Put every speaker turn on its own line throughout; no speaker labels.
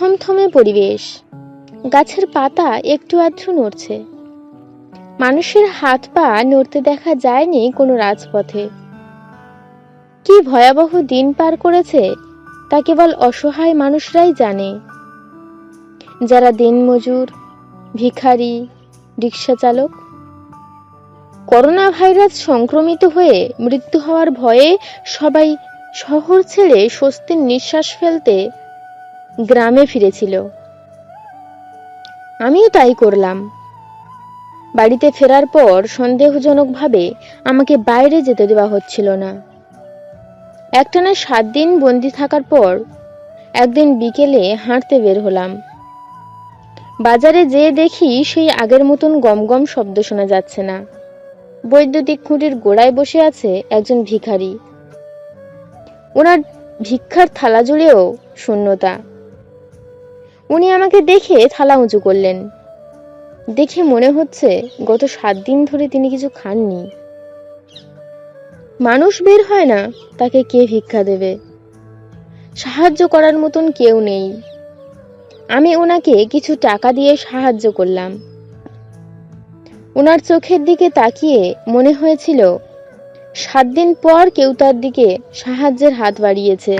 থমথমে পরিবেশ। গাছের পাতা একটু আধটু নড়ছে। মানুষের হাত পা নড়তে দেখা যায়নি কোনো রাজপথে। কি ভয়াবহ দিন পার করেছে, তা কেবল অসহায় মানুষরাই জানে। যারা দিনমজুর ভিখারি রিক্সা চালক, করোনা ভাইরাস সংক্রমিত হয়ে মৃত্যু হওয়ার ভয়ে সবাই শহর ছেড়ে স্বস্তির নিঃশ্বাস ফেলতে গ্রামে ফিরেছিল। আমিও তাই করলাম। বাড়িতে ফেরার পর সন্দেহজনকভাবে আমাকে বাইরে যেতে দেওয়া হচ্ছিল না। একটানা সাত দিন বন্দি থাকার পর একদিন বিকেলে হাঁটতে বের হলাম। বাজারে যেয়ে দেখি সেই আগের মতন গমগম শব্দ শোনা যাচ্ছে না। বৈদ্যুতিক খুঁটির গোড়ায় বসে আছে একজন ভিখারি। ওনার ভিক্ষার থালা জুড়েও শূন্যতা। উনি আমাকে দেখে থালা উঁচু করলেন। দেখে মনে হচ্ছে গত সাত দিন ধরে তিনি কিছু খাননি। মানুষ বের হয় না, তাকে কে ভিক্ষা দেবে? সাহায্য করার মতন কেউ নেই। আমি ওনাকে কিছু টাকা দিয়ে সাহায্য করলাম। ওনার চোখের দিকে তাকিয়ে মনে হয়েছিল, সাত দিন পর কেউ তার দিকে সাহায্যের হাত বাড়িয়েছে।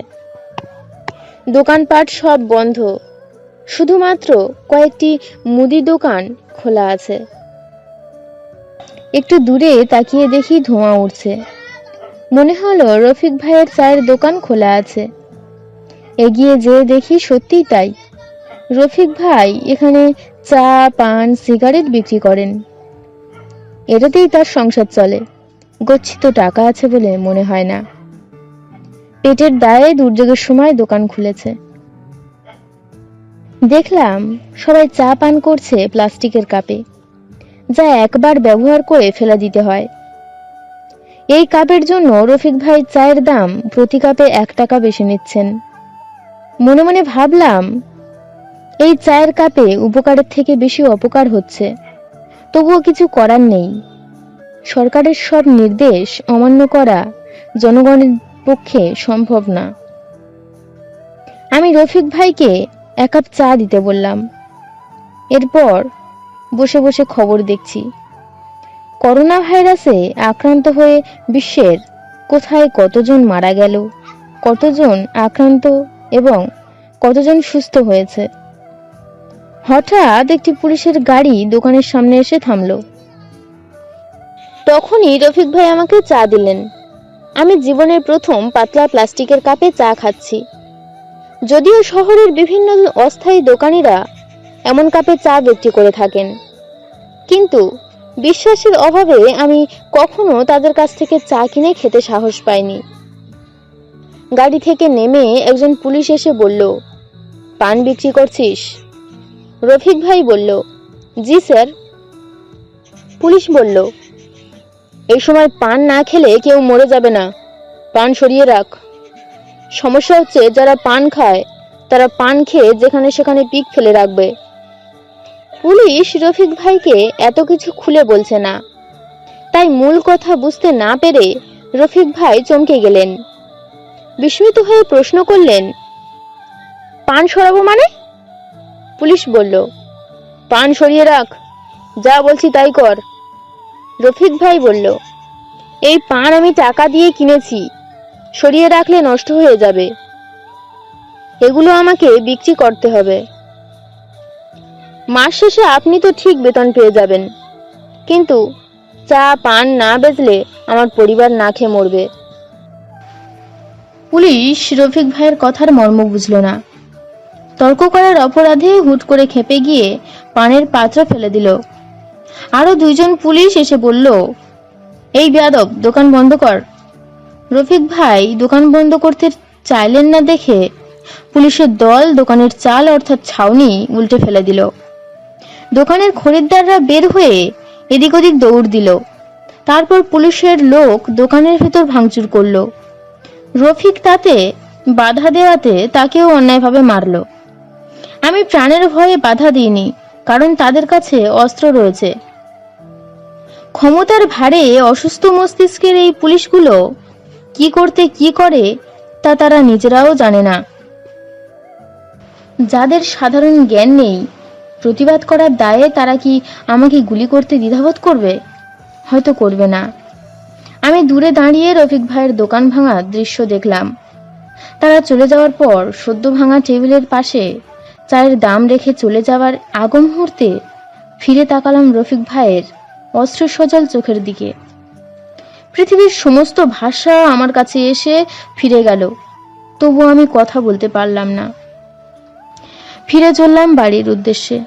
দোকানপাট সব বন্ধ শুধুমাত্র কয়েকটি মুদি দোকান খোলা আছে। একটু দূরে তাকিয়ে দেখি ধোঁয়া উঠছে। মনে হলো রফিক ভাইয়ের চায়ের দোকান খোলা আছে। এগিয়ে যেয়ে দেখি সত্যিই তাই। রফিক ভাই এখানে চা, পান, সিগারেট বিক্রি করেন। এটাতেই তার সংসার চলে। গচ্ছিত টাকা আছে বলে মনে হয় না। পেটের দায়ে দুর্যোগের সময় দোকান খুলেছে। দেখলাম সবাই চা পান করছে প্লাস্টিকের কাপে, যা একবার ব্যবহার করে ফেলা দিতে হয়। এই কাপের জন্য রফিক ভাই চায়ের দাম প্রতি কাপে এক টাকা বেশি নিচ্ছেন। মনে মনে ভাবলাম, এই চায়ের কাপে উপকারের থেকে বেশি অপকার হচ্ছে। তবুও কিছু করার নেই। সরকারের সব নির্দেশ অমান্য করা জনগণের পক্ষে সম্ভব না। আমি রফিক ভাইকে এক কাপ চা দিতে বললাম। এরপর বসে বসে খবর দেখছি। করোনা ভাইরাসে আক্রান্ত হয়ে বিশ্বের কোথায় কতজন মারা গেল, কতজন আক্রান্ত এবং কতজন সুস্থ হয়েছে? হঠাৎ একটি পুলিশের গাড়ি দোকানের সামনে এসে থামল। তখনই রফিক ভাই আমাকে চা দিলেন। আমি জীবনের প্রথম পাতলা প্লাস্টিকের কাপে চা খাচ্ছি। যদিও শহরের বিভিন্ন অস্থায়ী দোকানিরা এমন কাপে চা বিক্রি করে থাকেন। কিন্তু বিশ্বাসের অভাবে আমি কখনো তাদের কাছ থেকে চা কিনে খেতে সাহস পাইনি। গাড়ি থেকে নেমে একজন পুলিশ এসে বলল, পান বিক্রি করছিস? রফিক ভাই বলল, জি, স্যার। পুলিশ বলল, এই সময় পান না খেলে কেউ মরে যাবে না। পান সরিয়ে রাখ। সমস্যা হচ্ছে যারা পান খায়, তারা পান খেয়ে যেখানে সেখানে পিক ফেলে রাখবে। পুলিশ রফিক ভাইকে এত কিছু খুলে বলছে না। তাই মূল কথা বুঝতে না পেরে রফিক ভাই চমকে গেলেন। বিস্মিত হয়ে প্রশ্ন করলেন, পান সরাবো মানে? পুলিশ বলল, পান সরিয়ে রাখ, যা বলছি তাই কর। রফিক ভাই বলল, এই পান আমি টাকা দিয়ে কিনেছি সরিয়ে রাখলে নষ্ট হয়ে যাবে। এগুলো আমাকে বিক্রি করতে হবে। মাস শেষে আপনি তো ঠিক বেতন পেয়ে যাবেন। কিন্তু চা, পান না বেচলে আমার পরিবার না খেয়ে মরবে। পুলিশ রফিক ভাইয়ের কথার মর্ম বুঝল না। তর্ক করার অপরাধে হুট করে খেপে গিয়ে পানের পাত্র ফেলে দিল। আরও দুইজন পুলিশ এসে বলল, এই বেয়াদব, দোকান বন্ধ কর। রফিক ভাই দোকান বন্ধ করতে চাইলেন না দেখে পুলিশের দল দোকানের চাল অর্থাৎ ছাউনি উল্টে ফেলে দিল। দোকানের খরিদ্দাররা বের হয়ে এদিক ওদিক দৌড় দিল। তারপর পুলিশের লোক দোকানের ভেতর ভাঙচুর করল। রফিক তাতে বাধা দেওয়াতে তাকেও অন্যায়ভাবে মারল। আমি প্রাণের ভয়ে বাধা দিইনি, কারণ তাদের কাছে অস্ত্র রয়েছে। ক্ষমতার ভারে অসুস্থ মস্তিষ্কের এই পুলিশগুলো কি করতে কি করে তা তারা নিজেরাও জানে না। যাদের সাধারণ জ্ঞান নেই, প্রতিবাদ করার দায়ে তারা কি আমাকে গুলি করতে দ্বিধাবোধ করবে? হয়তো করবে না। আমি দূরে দাঁড়িয়ে রফিক ভাইয়ের দোকান ভাঙা দৃশ্য দেখলাম। তারা চলে যাওয়ার পর সদ্য ভাঙা টেবিলের পাশে চায়ের দাম রেখে চলে যাওয়ার আগ মুহূর্তে ফিরে তাকালাম রফিক ভাইয়ের অস্ত্র সজল চোখের দিকে। পৃথিবীর সমস্ত ভাষা আমার কাছে এসে ফিরে গেল। তবু আমি কথা বলতে পারলাম না। ফিরে চললাম বাড়ির উদ্দেশ্যে।